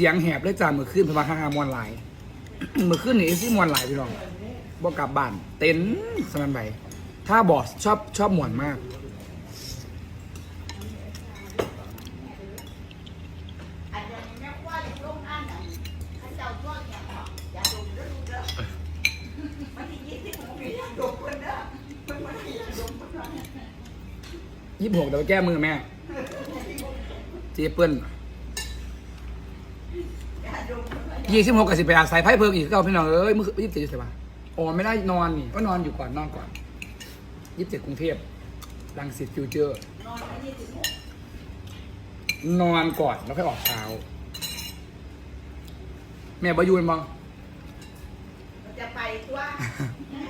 สียงแหบเลยจ้ามือขึ้นเพราะว่าห้ามวนหลายมือขึ้นนี่ซี่มวนหลายพี่น้องบอกกลับบ้านเต็นสมันไปถ้าบอสชอบชอบมวนมาก ยี่สิบหกเดี๋ยวแก้มือแม่เจเปิ้ล ย่าดมคนเด้อยี่สิบหกกับสิบไปอาศัยไพ่เพิงอีกก็เอาพี่น้องเอ้ยมือยี่สิบเจ็ดใช่ปะโอ้ไม่ได้นอนนี่ก็นอนอยู่ก่อนนอนก่อนยี่สิบเจ็ดกรุงเทพรังสิตฟิวเจอร์นอนมายี่สิบหกนอนก่อนแล้วค่อยออกเช้าแม่บอยูนบ้งมันจะไปตัว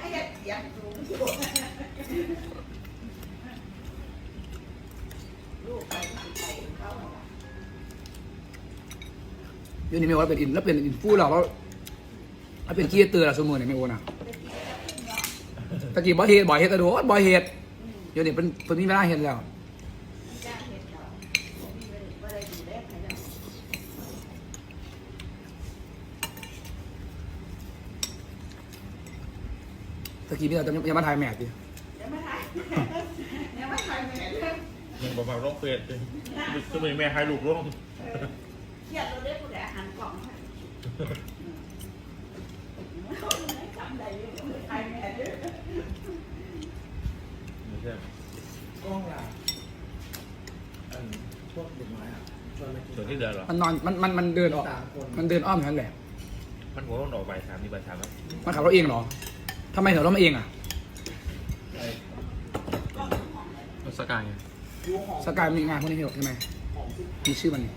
ให้อย่าเสียงสูงอยู่ลูกไปไปเขา ยูนี่ไม่ว่าเป็นอินแล้วเป็นอินฟูเราแล้วแล้วเป็นขี้เตือนเราสมมือเนี่ยไม่โอนอะตะกี้บอยเฮดบอยเฮดกระโดดบอยเฮดยูนี่เป็นเป็นนี่ไม่ได้เห็นแล้วจ้างเห็ดเราไม่ได้ดูแลใครแล้วตะกี้พี่เราจะยังมาถ่ายแมทดิเดี๋ยวมาถ่ายเดี๋ยวมาถ่ายแม่เรื่องยังบอกมาร้องเปรตเลยก็มีแม่ให้ลูกร้อง เครียดเราได้ผู้ใดหันกล่องให้เขาไม่ทำอะไรเลยถ่ายแม่ด้วยไม่ใช่กล้องล่ะอันพวกเด็กน้อยอะชวนมากินส่วนที่เหลือเหรอ มันนอนมันมันมันเดินออก สามคนมันเดินอ้อมอย่างนั้นแหละ มันหัวต้องออกใบสามนี่ใบสามแล้วมันขับรถเองเหรอทำไมถึงรถมาเองอะไอ้รถสกายยูหอมสกายมีงานพวกนี้เหรอใช่ไหมหอมที่มีชื่อมันนี่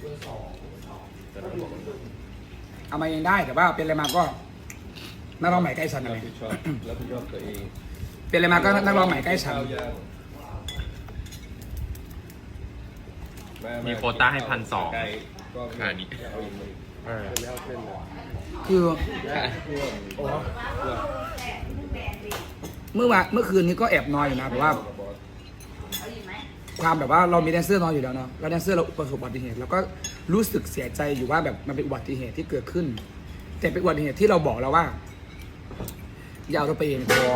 เบอร์สอง แต่เราบอกว่า เอามาเองได้แต่ว่าเป็นอะไรมาก็นักร้องใหม่ใกล้ฉันอะไรรับผิดชอบรับผิดชอบตัวเองเป็นอะไรมาก็นักร้องใหม่ใกล้ฉันข้าวยากามีโควต้าให้พันสองไก่ก็ขนาดนี้ เอาอีกเลยเออไม่เอาเส้นเลยคือย่างท่วมโอ้ท่วมเมื่อวานเมื่อคืนนี้ก็แอบนอนอยู่นะแต่ว่ากระบอกเอาอีกไหมความแบบว่าเรามีแดนเซอร์นอนอยู่แล้วเนาะแล้วแดนเซอร์เราประสบอุบัติเหตุแล้วก็ รู้สึกเสียใจอยู่ว่าแบบมันเป็นอุบัติเหตุที่เกิดขึ้น แต่เป็นอุบัติเหตุที่เราบอกแล้วว่า อย่าเอารถไปเองพอ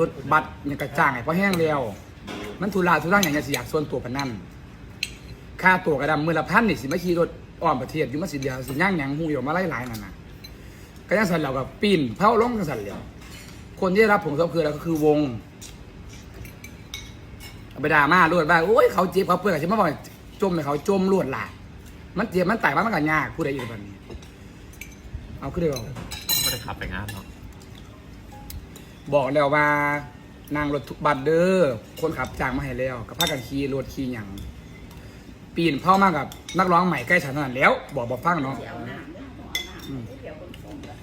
รถบัสยังกระจ้างไงเพราะแห้งเร็วมันทุลาทุรังอย่างเงี้ยสิอยากส่วนตัวกันนั่นค่าตัวกระดำมือละพันนี่สิมาขี่รถอ้อมประเทศอยู่มาสิเดียวสิย่างหยังหูอยู่มาไล่หลายนั่นน่ะก็ยังสั่นเรากับปีนเผาลงกันสั่นเหลียคนที่ได้รับผลกระทบคืออะไรก็คือวงอาไปดามาลวดว่าโอ้ยเขาเจ็บเขาเปื่อยใช่ไหมบอกจมให้เขาจมลวดล่ะ มันเจ็บมันไต่มันมันก็ยากพูดได้อีกแบบนี้ เอาขึ้นเลยบอกไม่ได้ขับไปงานเนาะบอกแล้วว่านางรถทุกบัตรเด้อคนขับจ้างมาให้แล้วกับพากันขี่รถขี่หยังปีนเผามากกับนักร้องใหม่ใกล้ฉันเท่านั้นแล้ว บอกบอกฟังเนาะเดี๋ยวน้ำเดี๋ยวหัวน้ำเดี๋ยวคนส่งเลย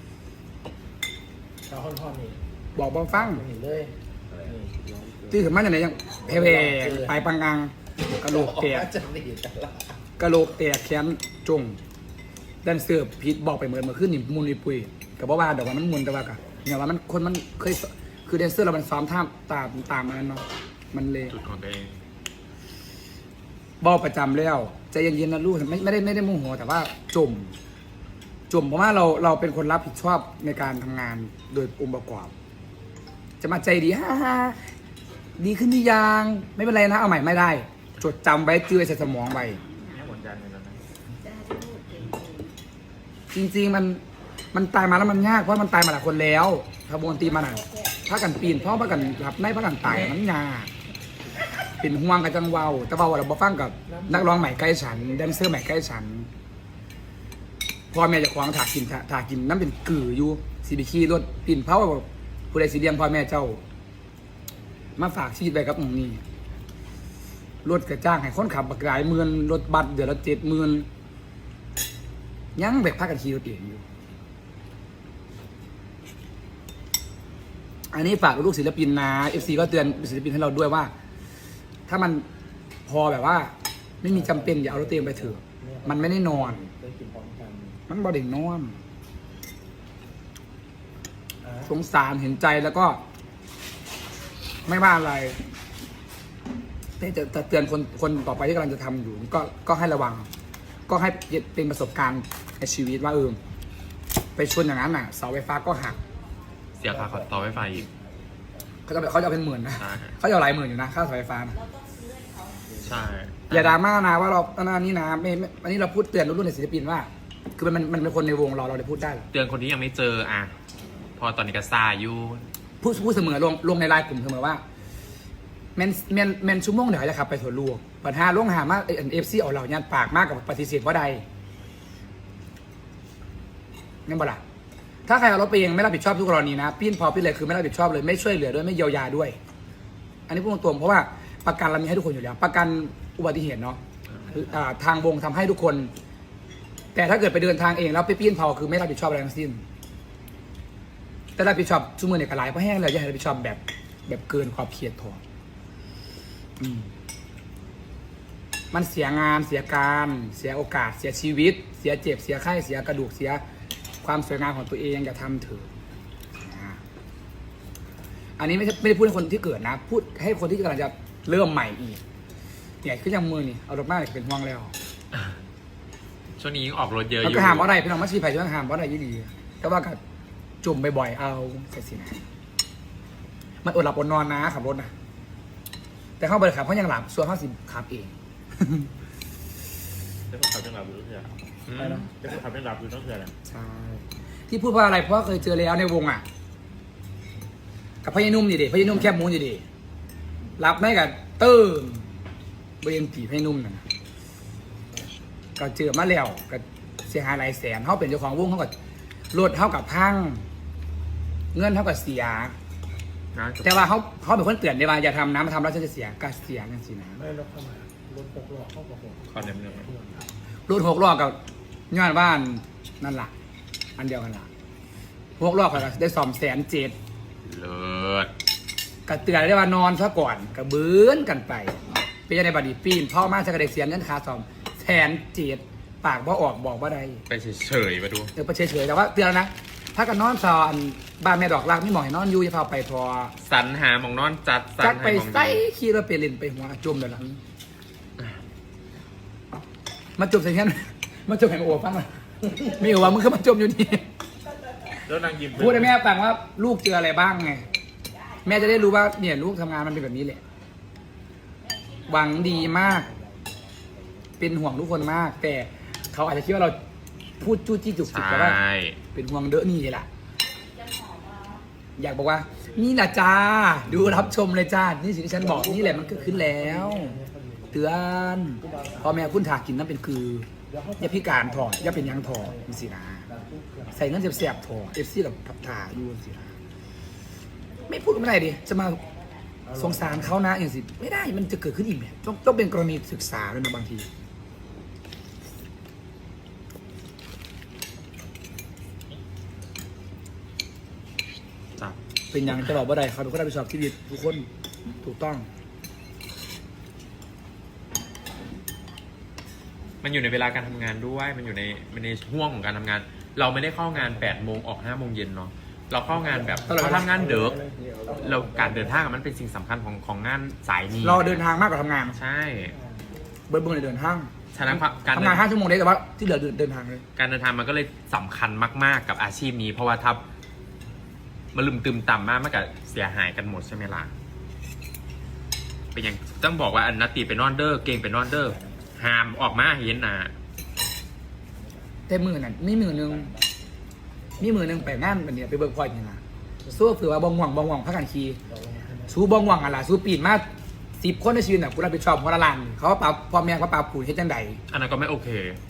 ชาวท่อนๆนี่บอกบอกฟังเห็นเลยนี่ที่ถึงมันอย่างไรยังแผ่ๆไปปังงังกระโหลกแตกจะดีจังละ กระโหลกแตกแขนจงแดนเซอร์พีทบอกไปเหมือนเมื่อคืนนี่มุนอีปุยกับว่าเดี๋ยวว่ามันมุนแต่ว่ากะเนี่ยว่ามันคนมันเคยคือแดนเซอร์เรามันซ้อมท่าตามตามมันเนาะมันเลยจุดของตัวเองบอกประจำแล้วใจเย็นๆนะลูกไม่ไม่ได้ไม่ได้โมโหแต่ว่าจมจมเพราะว่าเราเราเป็นคนรับผิดชอบในการทำงานโดยองค์ประกอบ จะมาใจดีฮ่าฮ่าดีขึ้นหรือยังไม่เป็นไรนะเอาใหม่ไม่ได้ จดจำไว้จื้อใส่สมองไว้ เนี่ยหมดจานเลยแล้วนะ จะให้พูดเก่ง จริง ๆ มันมันตายมาแล้วมันยากเพราะมันตายมาหลายคนแล้วขบวนตีมันอะถ้ากันปีนเพราะว่ากันหลับในพราะกันตายมันยากเป็นห่วงกันจังเวาแต่เวาเราบอฟังกับนักร้องใหม่ใกล้ฉันแดนเซอร์ใหม่ใกล้ฉันพ่อแม่จะควางถากินถาถากินน้ำเป็นกืออยู่สีบิคีรถปีนเพราะว่าผู้ใดสีเดียงพ่อแม่เจ้า มาฝากชีวิตไปกับองนี้รถกระจ้างให้คนขับบักหลายหมื่นรถบัสเดือนละเจ็ดหมื่น ยังแบบพากันขี่รถเองอยู่ อันนี้ฝากลูกศิลปินนะ FC ก็เตือนศิลปินให้เราด้วยว่า ถ้ามันพอแบบว่า ไม่มีจำเป็นอย่าเอารถเต็มไปเถอะมันไม่ได้นอน มันบอดิ่งนอน สงสารเห็นใจแล้วก็ ไม่ว่าอะไรแต่จะจะเตือนคนคนต่อไปที่กำลังจะทำอยู่ ก็ก็ให้ระวัง ก็ให้เป็นประสบการณ์ในชีวิตว่าเออไปชนอย่างนั้นน่ะเสาไฟฟ้าก็หักเสียค่าต่อไฟฟ้าอีกเขาจะเขาจะเอาเป็นหมื่นนะใช่เขาจะเอาหลายหมื่นอยู่นะค่าเสาไฟฟ้านะใช่อย่าดราม่านะว่าเราตอนนี้นะไม่ไม่อันนี้เราพูดเตือนรุ่นในศิลปินว่า คือมันมันมันเป็นคนในวงเราเราได้พูดได้เหรอเตือนคนที่ยังไม่เจออะพอตอนนี้ก็ซาอยู่พูดพูดเสมอลงลงในไลน์กลุ่มเสมอว่าแมนแมนแมนชั่วโมงเดี๋ยวจะขับไปสวนลูก ปัญหาล่วงหามากเอฟซีเอาเรายันปากมากกับปฏิเสธว่าใดงั้นบ่ละถ้าใครเอารถไปเองไม่รับผิดชอบทุกกรณีนะพี่นพอพี่เลยคือไม่รับผิดชอบเลยไม่ช่วยเหลือด้วยไม่เยียวยาด้วย อันนี้พูดตรงๆเพราะว่าประกันเรามีให้ทุกคนอยู่แล้ว ประกันอุบัติเหตุเนาะทางวงทำให้ทุกคน แต่ถ้าเกิดไปเดินทางเองแล้วไปปีนเผาคือไม่รับผิดชอบอะไรทั้งสิ้น แต่รับผิดชอบชั่วโมงเนี่ยก็หลายเพราะแห้งเลยอย่าให้รับผิดชอบแบบแบบเกินขอบเขตถอดอืม มันเสียงานเสียการ เสียโอกาส เสียชีวิต เสียเจ็บ เสียไข้ เสียกระดูก เสียความสวยงามของตัวเองอย่าทำเถอะอ่าอันนี้ไม่ใช่ไม่ได้พูดให้คนที่เกิดนะ พูดให้คนที่กำลังจะเริ่มใหม่อีกเนี่ยคือยังมือนี่เอารถมาเลยเป็นห่วงแล้วช่วงนี้ออกรถเยอะอมันยู่ก็หามว่าอะไรพี่น้องมาชีไผ่ช่วยหามว่าอะไรยี่ดี แต่ว่าก็จุ่มบ่อยๆเอาเสร็จสินะมันอดหลับอดนอนนะขับรถนะแต่เข้าไปขับเขายังหลับส่วนเขาสิขับเอง จะต้องขับเป็นหลับอยู่ต้องเถื่อนอืมจะต้องขับเป็นหลับอยู่ต้องเถื่อนใช่ที่พูดเพราะอะไรเพราะว่าเคยเจอแล้วในวงอะ กับพญานุ่มอยู่ดิพญานุ่มแคบหมูอยู่ดิรับไม่กับเติมเบรนตีพญานุ่มนั่นน่ะก็เจอมาแล้วก็เสียหายหลายแสนเขาเป็นเจ้าของวงเขากับรถเขากับพังเงินเขากับเสีย นะแต่ว่าเขาเขาเป็นคนเตือนได้ว่าอย่าทำนะมาทำแล้วฉันจะเสียก็เสียนั่นสินะ ไม่รถเข้ามา รถหกล้อเข้ากับหกขอเดิมหนึ่งรถหกล้อกับย้อนบ้านนั่นแหละอันเดียวกันละหกล้อก็ได้สองแสนเจ็ดเลิศก็เตือนได้ว่านอนซะก่อนก็เบื้อนกันไปเป็นยังไงบัดนี้ปีนพ่อมาจะกระเด็เสียเงินค่าซ่อมแสนเจ็ดปากบ่ออกบอกว่าใดไปเฉยๆมาดูเดี๋ยวไปเฉยๆแต่ว่าเตือนแล้วนะถ้ากันนอนซอนบ้านแม่ดอกรักไม่หมอยนอนอยู่อย่าพาไปพอสันหาหมองนอนจัดสัจันกให้ไปหมองใส่ดีขี่รถไปเล่นไปหัวจมเดี๋ยวหลัง มาจมใส่เงี้ยมาจมแห่งโอ้ฟังเลยไม่โอ้ว่ามึงก็มาจมอยู่นี่แล้วนางยิ้มพูดให้แม่ฟังว่าลูกเจออะไรบ้างไง แม่จะได้รู้ว่าเนี่ยลูกทำงานมันเป็นแบบนี้แหละ หวังดีมาก เป็นห่วงทุกคนมาก แต่เขาอาจจะคิดว่าเราพูดจู้จี้จุกใชจิกแต่ว่า่เป็นห่วงเด้อนี่แหละอยากบอกว่า นี่แหละจ้า ดูรับชมเลยจ้า นี่สิ่งที่ฉันบอกนี่แหละมันก็ขึ้นแล้ว เตือนพ่อแม่คุณถากินน้ำเป็นคืออย่าพิการถอดอย่าเป็นหยังถอดนี่สินะใส่เงินเสียบๆถอดเอฟซีแบบพับถาอยู่สินะไม่พูดไม่ได้ดิจะมาสงสารเขานะอย่างสิไม่ได้มันจะเกิดขึ้นอีกเนี่ยต้องต้องเป็นกรณีศึกษาด้วยนะบางทีจ้ะเป็นอย่างจะบอกว่าใดเขาเป็นคนรับผิดชอบชีวิตทุกคนถูกต้อง มันอยู่ในเวลาการทำงานด้วย มันอยู่ในมันในห่วงของการทำงาน เราไม่ได้เข้างาน8ปดโมงออก5้าโมงเย็นเนาะ เราเข้างานแบบตลอดเวลาเราทำงานเด็กเราการเดินทางอะมันเป็นสิ่งสำคัญของของงานสายนี้เราเดินทางมากกว่าทำงาน ใช่เบิร์ดเบิร์ดเลยเดินทางฉะนั้นการทำงานห้าชั่วโมงได้แต่ว่าที่เหลือเดินเดินทางเลย การเดินทางมันก็เลยสำคัญมากๆกับอาชีพนี้ เพราะว่าถ้ามันลืมตืมต่ำมากมันก็เสียหายกันหมดใช่ไหมล่ะเป็นอย่างต้องบอกว่าอันนาตีเป็นนอนเดอร์เก่งเป็นนอนเดอร์ ห้ามออกมาเห็นนะแต่มือนั่นมีมือหนึงมีมือหนึงไปงานแบบเนี้ยไปเบิร์กพอยต์นี่นะสู้เผื่อว่าบองหวังบองหวังพักกันคีสู้บองหวังอะไรสู้ปีนมาสิบคนในชีวิตน่ะกูรับผิดชอบหัวละลานเขาว่าปาพ่อแม่เขาปาปูเฮ็ดจังใดอันนั้นก็ไม่โอเค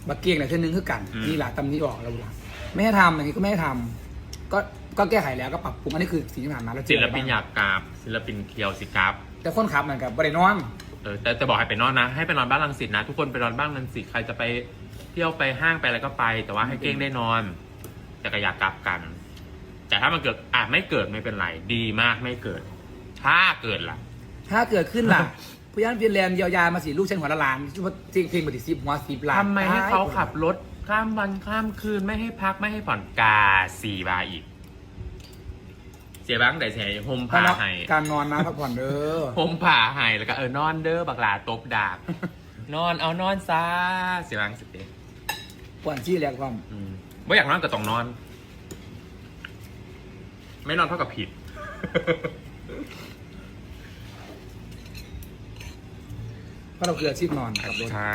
บักเกียงน่ะเช่นนึงคือกันอืม นี่แหละตำนี้ออกแล้วล่ะไม่ให้ทำอย่างนี้ก็ไม่ให้ทำก็ก็แก้ไขแล้วก็ปรับปรุงอันนี้คือสิ่งที่ผ่านมาแล้วเจศิอลอะไรปินบ้าง อยากกราบศิลปินเคียวสิกราบแต่คนขับเหมือนกับบริโนอน เออแต่แต่บอกให้ไปนอนนะ ให้ไปนอนบ้านรังสิตนะ ทุกคนไปนอนบ้านรังสิตใครจะไปเที่ยวไปห้างไปอะไรก็ไป แต่ว่าให้เก้งได้นอน แต่ก็อยากกลับกัน แต่ถ้ามันเกิดอะไม่เกิดไม่เป็นไรดีมากไม่เกิด ถ้าเกิดล่ะ ถ้าเกิดขึ้นล่ะ ผู้ยันฟินแลนด์เยียวยามาสิลูกฉันหัวละล้านชื่อว่าจริงเพลงบทที่สิบหัวสิบล้านทำไมให้เขาขับรถข้ามวันข้ามคืนไม่ให้พักไม่ให้ผ่อนกาสี่บาทอีก เสียบ้างแต่เสียโฮมถ้าผ่าเนาะให้ การนอนนะพักผ่อนเด้อโฮมผ่าให้แล้วก็เออนอนเด้อบักหลาตบดาบ นอนเอานอนซาเสียบ้างสิเด้ปวนชี้แหลกความอืมไม่อยากนอนก็ต้องนอน ไม่นอนเท่ากับผิด เพราะเราคืออาชีพนอนขับรถใช่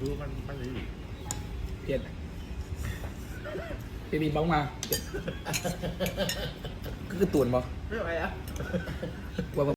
แต่ดูมันมันเลยเพียนเบบีบ้องมาคือตูนบ่ไม่ไหวอะ ว่า